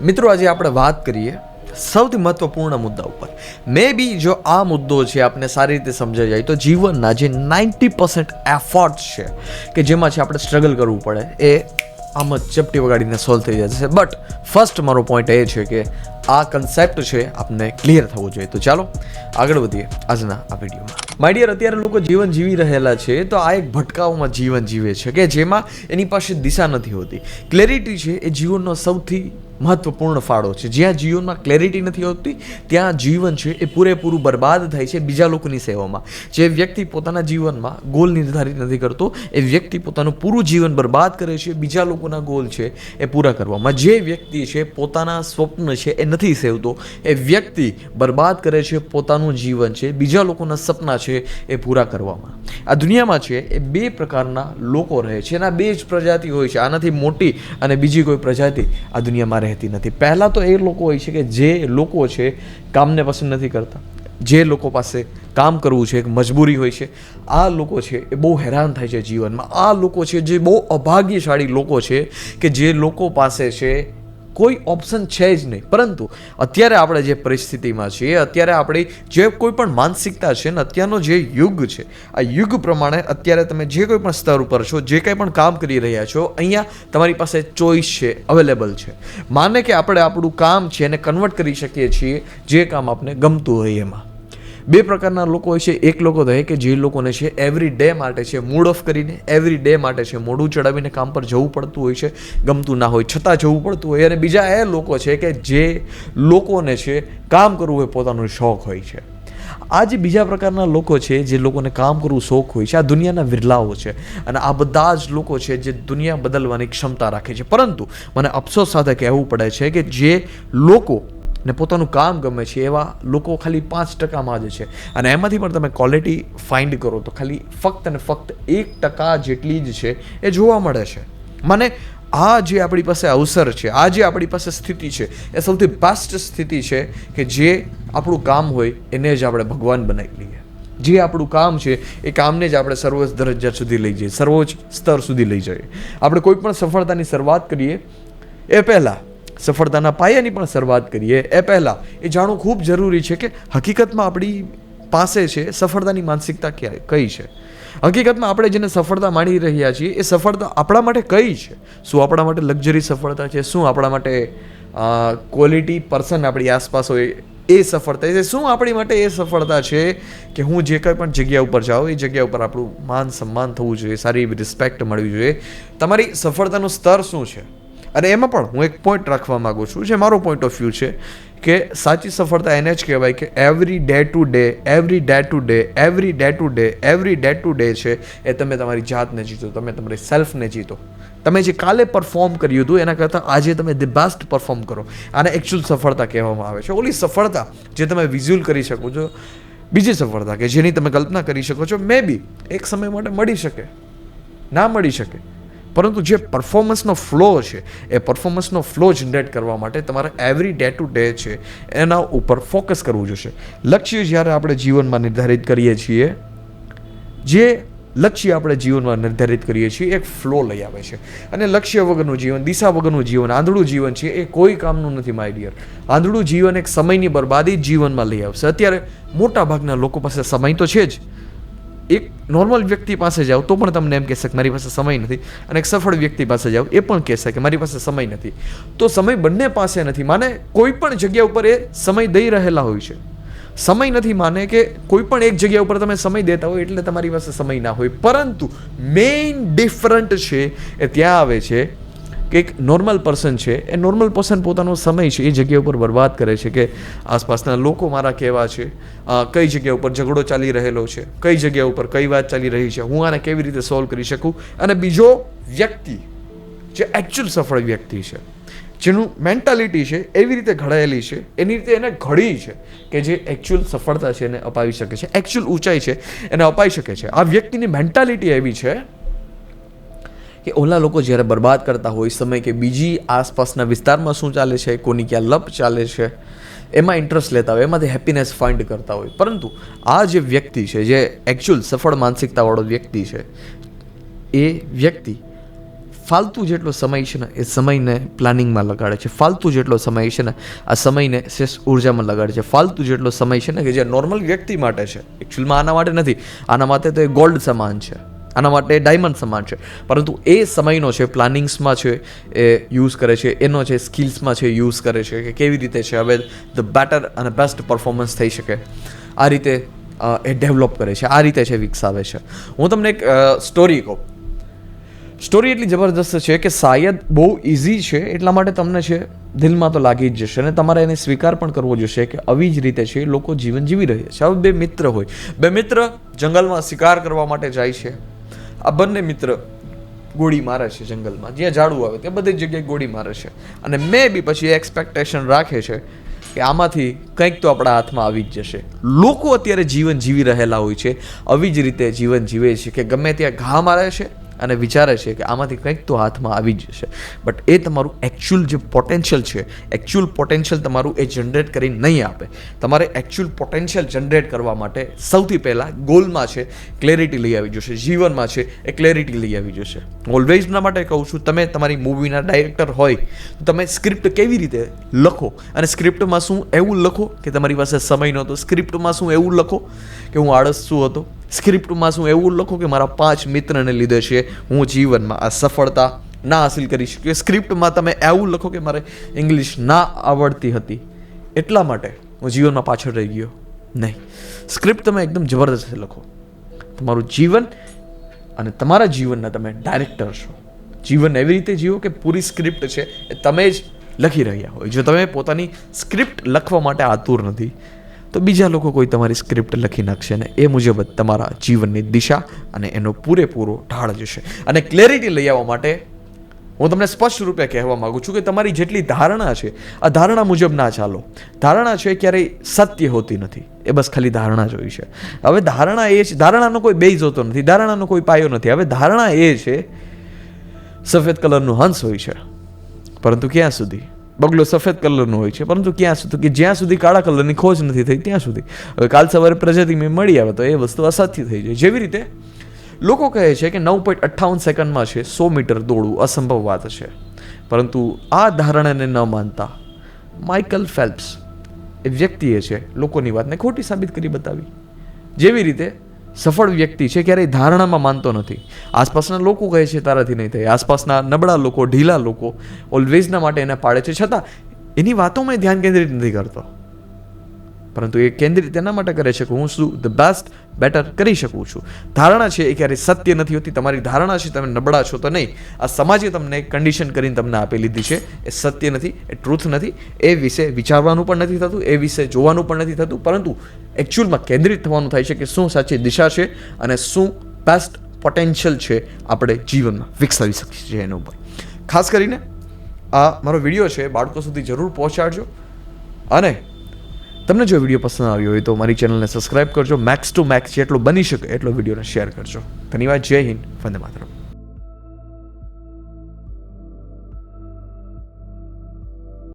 મિત્રો, આજે આપણે વાત કરીએ સૌથી મહત્વપૂર્ણ મુદ્દા ઉપર. મે બી જો આ મુદ્દો છે આપને સારી રીતે સમજાઈ જાય, તો જીવનના જે નાઇન્ટી પર્સન્ટ એફર્ટ્સ છે, કે જેમાં છે આપણે સ્ટ્રગલ કરવું પડે, એ આમ જ ચપટી વગાડીને સોલ્વ થઈ જશે બટ ફર્સ્ટ મારો પોઈન્ટ એ છે કે આ કન્સેપ્ટ છે આપને ક્લિયર થવું જોઈએ. તો ચાલો આગળ વધીએ આજના આ વિડીયોમાં. માય ડિયર અત્યારે લોકો જીવન જીવી રહેલા છે, તો આ એક ભટકાવમાં જીવન જીવે છે, કે જેમાં એની પાસે દિશા નથી હોતી. ક્લેરિટી છે એ જીવનનો સૌથી મહત્વપૂર્ણ ફાળો છે. જ્યાં જીવનમાં ક્લેરિટી નથી હોતી, ત્યાં જીવન છે એ પૂરેપૂરું બરબાદ થાય છે બીજા લોકોની સેવામાં. જે વ્યક્તિ પોતાના જીવનમાં ગોલ નિર્ધારિત નથી કરતો, એ વ્યક્તિ પોતાનું પૂરું જીવન બરબાદ કરે છે, બીજા લોકોના ગોલ છે એ પૂરા કરવામાં. જે વ્યક્તિ છે પોતાના સ્વપ્ન છે એ નથી સેવતો, એ વ્યક્તિ બરબાદ કરે છે પોતાનું જીવન છે, બીજા લોકોના સપના છે એ પૂરા કરવામાં. આ દુનિયામાં છે એ બે પ્રકારના લોકો રહે છે. એના બે જ પ્રજાતિ હોય છે. આનાથી મોટી અને બીજી કોઈ પ્રજાતિ આ દુનિયામાં રહેતી નથી. પહેલાં તો એ લોકો હોય છે કે જે લોકો છે, કામને પસંદ નથી કરતા. જે લોકો પાસે કામ કરવું છે, એક મજબૂરી હોય છે, આ લોકો છે એ બહુ હેરાન થાય છે જીવનમાં. આ લોકો છે જે બહુ અભાગ્યશાળી લોકો છે કે જે લોકો પાસે છે કોઈ ઓપ્શન છે જ નહીં. પરંતુ અત્યારે આપણે જે પરિસ્થિતિમાં છીએ, અત્યારે આપણી જે કોઈ પણ માનસિકતા છે ને અત્યારનો જે યુગ છે, આ યુગ પ્રમાણે અત્યારે તમે જે કોઈ પણ સ્તર ઉપર છો, જે કંઈ પણ કામ કરી રહ્યા છો, અહીંયા તમારી પાસે ચોઈસ છે અવેલેબલ છે. માને કે આપણે આપણું કામ છે એને કન્વર્ટ કરી શકીએ છીએ, જે કામ આપને ગમતું હોય એમાં. બે પ્રકારના લોકો હોય છે. એક લોકો રહે કે જે લોકોને છે એવરી ડે માટે છે મૂડ ઓફ કરીને એવરી ડે માટે છે મોઢું ચડાવીને કામ પર જવું પડતું હોય છે. ગમતું ના હોય, છતાં જવું પડતું હોય. અને બીજા એ લોકો છે કે જે લોકોને છે કામ કરવું એ પોતાનો શોખ હોય છે. આ જે બીજા પ્રકારના લોકો છે, જે લોકોને કામ કરવું શોખ હોય છે, આ દુનિયાના વિરલાઓ છે. અને આ બધા જ લોકો છે જે દુનિયા બદલવાની ક્ષમતા રાખે છે. પરંતુ મને અફસોસ સાથે કહેવું પડે છે કે જે લોકો ને પોતાનું કામ ગમે છે એવા લોકો ખાલી પાંચ ટકામાં જ છે. અને એમાંથી પણ તમે ક્વોલિટી ફાઇન્ડ કરો તો ખાલી ફક્ત અને ફક્ત એક ટકા જેટલી જ છે એ જોવા મળે છે. મને આ જે આપણી પાસે અવસર છે, આ જે આપણી પાસે સ્થિતિ છે, એ સૌથી બેસ્ટ સ્થિતિ છે કે જે આપણું કામ હોય એને જ આપણે ભગવાન બનાવી લઈએ. જે આપણું કામ છે એ કામને જ આપણે સર્વોચ્ચ દરજ્જા સુધી લઈ જઈએ, સર્વોચ્ચ સ્તર સુધી લઈ જઈએ. આપણે કોઈ પણ સફળતાની શરૂઆત કરીએ, એ પહેલાં સફળતાના પાયાની પણ શરૂઆત કરીએ. એ પહેલાં એ જાણવું ખૂબ જરૂરી છે કે હકીકતમાં આપણી પાસે છે, સફળતાની માનસિકતા ક્યાં, કઈ છે? હકીકતમાં આપણે જેને સફળતા માણી રહ્યા છીએ, એ સફળતા આપણા માટે કઈ છે? શું આપણા માટે લક્ઝરી સફળતા છે? શું આપણા માટે ક્વોલિટી પર્સન આપણી આસપાસ હોય, એ સફળતા છે? શું આપણી માટે એ સફળતા છે કે હું જે કંઈ પણ જગ્યા ઉપર જાઉં, એ જગ્યા ઉપર આપણું માન સન્માન થવું જોઈએ, સારી એવી રિસ્પેક્ટ મળવી જોઈએ. તમારી સફળતાનું સ્તર શું છે? અને એમાં પણ હું એક પોઈન્ટ રાખવા માગું છું, જે મારો પોઈન્ટ ઓફ વ્યૂ છે, કે સાચી સફળતા એને જ કહેવાય કે every day to day every day to day every day to day every day to day છે, એ તમે તમારી જાતને જીતો, તમે તમારી સેલ્ફને જીતો. તમે જે કાલે પરફોર્મ કર્યું હતું, એના કરતાં આજે તમે ધી બેસ્ટ પરફોર્મ કરો. આને એકચ્યુઅલ સફળતા કહેવામાં આવે છે. ઓલી સફળતા જે તમે વિઝ્યુઅલ કરી શકો છો, બીજી સફળતા કે જેની તમે કલ્પના કરી શકો છો મે બી એક સમય માટે મળી શકે, ના મળી શકે. પરંતુ જે પરફોર્મન્સનો ફ્લો છે, એ પરફોર્મન્સનો ફ્લો જનરેટ કરવા માટે તમારે એવરી ડે ટુ ડે છે, એના ઉપર ફોકસ કરવું જોશે. લક્ષ્ય જ્યારે આપણે જીવનમાં નિર્ધારિત કરીએ છીએ, જે લક્ષ્ય આપણે જીવનમાં નિર્ધારિત કરીએ છીએ, એક ફ્લો લઈ આવે છે. અને લક્ષ્ય વગરનું જીવન, દિશા વગરનું જીવન, આંધળું જીવન છે, એ કોઈ કામનું નથી માય ડિયર આંધળું જીવન એક સમયની બરબાદી જીવનમાં લઈ આવશે. અત્યારે મોટા ભાગના લોકો પાસે સમય તો છે જ. એક નોર્મલ વ્યક્તિ પાસે જાઓ તો પણ તમને એમ કહેશે કે મારી પાસે સમય નથી. અને એક સફળ વ્યક્તિ પાસે જાઓ એ પણ કહેશે કે મારી પાસે સમય નથી. તો સમય બંને પાસે નથી. માને કોઈ પણ જગ્યા ઉપર એ સમય દઈ રહેલા હોય છે. સમય નથી માને કે કોઈ પણ એક જગ્યા ઉપર તમે સમય દેતા હોય એટલે તમારી પાસે સમય ના હોય. પરંતુ મેઇન ડિફરન્ટ છે એ ત્યાં આવે છે કે એક નોર્મલ પર્સન છે, એ નોર્મલ પર્સન પોતાનો સમય છે, એ જગ્યા ઉપર બરબાદ કરે છે કે આસપાસના લોકો મારા કેવા છે કઈ જગ્યા ઉપર ઝઘડો ચાલી રહેલો છે, કઈ જગ્યા ઉપર કઈ વાત ચાલી રહી છે, હું આને કેવી રીતે સોલ્વ કરી શકું? અને બીજો વ્યક્તિ, જે એકચ્યુઅલ સફળ વ્યક્તિ છે, જેનું મેન્ટાલિટી છે, એવી રીતે ઘડાયેલી છે, એની રીતે એને ઘડી છે કે જે એકચ્યુઅલ સફળતા છે એને અપાવી શકે છે એકચ્યુઅલ ઊંચાઈ છે, એને અપાઈ શકે છે. આ વ્યક્તિની મેન્ટાલિટી એવી છે કે ઓલા લોકો જ્યારે બરબાદ કરતા હોય સમય કે બીજી આસપાસના વિસ્તારમાં શું ચાલે છે, કોની ક્યાં લપ ચાલે છે, એમાં ઇન્ટરેસ્ટ લેતા હોય, એમાંથી હેપીનેસ ફાઇન્ડ કરતા હોય. પરંતુ આ જે વ્યક્તિ છે, જે એકચ્યુઅલ સફળ માનસિકતાવાળો વ્યક્તિ છે, એ વ્યક્તિ ફાલતુ જેટલો સમય છે ને, એ સમયને પ્લાનિંગમાં લગાડે છે. ફાલતુ જેટલો સમય છે ને, આ સમયને શેષ ઉર્જામાં લગાડે છે. ફાલતુ જેટલો સમય છે ને, કે જે નોર્મલ વ્યક્તિ માટે છે. એકચ્યુઅલમાં આના માટે નથી. આના માટે તો એ ગોલ્ડ સમાન છે. આના માટે ડાયમંડ સમાન છે. પરંતુ એ સમયનો છે પ્લાનિંગ્સમાં છે, એ યુઝ કરે છે, એનો છે સ્કિલ્સમાં છે યુઝ કરે છે કે કેવી રીતે છે, હવે ધ બેટર અને બેસ્ટ પરફોર્મન્સ થઈ શકે. આ રીતે એ ડેવલપ કરે છે, આ રીતે છે વિકસાવે છે. હું તમને એક સ્ટોરી કહું. સ્ટોરી એટલી જબરદસ્ત છે કે શાયદ બહુ ઇઝી છે, એટલા માટે તમને છે, દિલમાં તો લાગી જ જશે અને તમારે એને સ્વીકાર પણ કરવો જોશે કે આવી જ રીતે છે, લોકો જીવન જીવી રહ્યા છે. હવે બે મિત્ર હોય. બે મિત્ર જંગલમાં શિકાર કરવા માટે જાય છે. આ બંને મિત્ર ગોળી મારે છે જંગલમાં. જ્યાં ઝાડુ આવે ત્યાં બધી જગ્યાએ ગોળી મારે છે. અને મે બી પછી એક્સપેક્ટેશન રાખે છે કે આમાંથી કંઈક તો આપણા હાથમાં આવી જ જશે. લોકો અત્યારે જીવન જીવી રહેલા હોય છે. આવી જ રીતે જીવન જીવે છે કે ગમે ત્યાં ઘા મારે છે અને વિચારે છે કે આમાંથી કંઈક તો હાથમાં આવી જશે. બટ એ તમારું એકચ્યુઅલ જે પોટેન્શિયલ છે એકચ્યુઅલ પોટેન્શિયલ તમારું એ જનરેટ કરી નહીં આપે. તમારે એકચ્યુઅલ પોટેન્શિયલ જનરેટ કરવા માટે સૌથી પહેલાં ગોલમાં છે ક્લેરિટી લઈ આવી જોશે. જીવનમાં છે, એ ક્લેરિટી લઈ આવી જોશે. ઓલવેઝના માટે કહું છું, તમે તમારી મૂવીના ડાયરેક્ટર હોય, તો તમે સ્ક્રિપ્ટ કેવી રીતે લખો? અને સ્ક્રિપ્ટમાં શું એવું લખો કે તમારી પાસે સમય નહોતો? સ્ક્રિપ્ટમાં શું એવું લખો કે હું આળસુ હતો? સ્ક્રિપ્ટમાં શું એવું લખો કે મારા પાંચ મિત્રને લીધે છે હું જીવનમાં આ સફળતા ના હાસિલ કરી શક્યો. સ્ક્રિપ્ટમાં તમે એવું લખો કે મારે ઇંગ્લિશ ના આવડતી હતી. એટલા માટે હું જીવનમાં પાછળ રહી ગયો નહીં. સ્ક્રિપ્ટ તમે એકદમ જબરદસ્ત લખો. તમારું જીવન અને તમારા જીવનના તમે ડાયરેક્ટર છો. જીવન એવી રીતે જીવો કે પૂરી સ્ક્રિપ્ટ છે એ તમે જ લખી રહ્યા હોય. જો તમે પોતાની સ્ક્રિપ્ટ લખવા માટે આતુર નથી તો બીજા લોકો કોઈ તમારી સ્ક્રિપ્ટ લખી નાખશે ને એ મુજબ જ તમારા જીવનની દિશા અને એનો પૂરેપૂરો ઢાળ જશે. અને ક્લેરિટી લઈ આવવા માટે હું તમને સ્પષ્ટ રૂપે કહેવા માગું છું કે તમારી જેટલી ધારણા છે, આ ધારણા મુજબ ના ચાલો. ધારણા છે ક્યારેય સત્ય હોતી નથી. એ બસ ખાલી ધારણા જ હોય છે. હવે ધારણા એ છે, ધારણાનો કોઈ બેઝ હોતો નથી, ધારણાનો કોઈ પાયો નથી. હવે ધારણા એ છે, સફેદ કલરનું હંસ હોય છે. પરંતુ ક્યાં સુધી? બગલો સફેદ કલરનો હોય છે. પરંતુ ક્યાં સુધી? કે જ્યાં સુધી કાળા કલરની ખોજ નથી થઈ, ત્યાં સુધી. હવે કાલ સવારે પ્રજાતિ મેં મળી આવે તો એ વસ્તુ અસાધ્ય થઈ જાય. જેવી રીતે લોકો કહે છે કે નવ પોઈન્ટ અઠ્ઠાવન સેકન્ડમાં છે સો મીટર દોડવું અસંભવ વાત છે. પરંતુ આ ધારણાને ન માનતા માઇકલ ફેલ્પ્સ એ વ્યક્તિએ છે લોકોની વાતને ખોટી સાબિત કરી બતાવી. જેવી રીતે સફળ વ્યક્તિ છે, ક્યારેય ધારણામાં માનતો નથી. આસપાસના લોકો કહે છે, તારાથી નહીં થાય. આસપાસના નબળા લોકો, ઢીલા લોકો ઓલવેઝના માટે એને પાડે છે. છતાં, એની વાતોમાં ધ્યાન કેન્દ્રિત નથી કરતો. પરંતુ એ કેન્દ્રિત એના માટે કરે છે કે હું શું ધ બેસ્ટ બેટર કરી શકું છું. ધારણા છે એ ક્યારેય સત્ય નથી હોતી, તમારી ધારણા છે તમે નબળા છો તો નહીં. આ સમાજે તમને કન્ડિશન કરીને તમને આપી લીધી છે, એ સત્ય નથી, એ ટ્રુથ નથી, એ વિશે વિચારવાનું પણ નથી થતું, એ વિશે જોવાનું પણ નથી થતું, પરંતુ એકચ્યુઅલમાં કેન્દ્રિત થવાનું થાય છે કે શું સાચી દિશા છે અને શું બેસ્ટ પોટેન્શિયલ છે આપણે જીવનમાં વિકસાવી શકીએ છીએ એના ઉપર. ખાસ કરીને આ મારો વીડિયો છે, બાળકો સુધી જરૂર પહોંચાડજો. અને તમને જો વીડિયો પસંદ આવ્યો હોય તો મારી ચેનલને સબસ્ક્રાઇબ કરજો. મેક્સ ટુ મેક્સ જેટલો બની શકે એટલો વિડીયોને શેર કરજો. ધન્યવાદ. જય હિન્દ. વંદે માતરમ.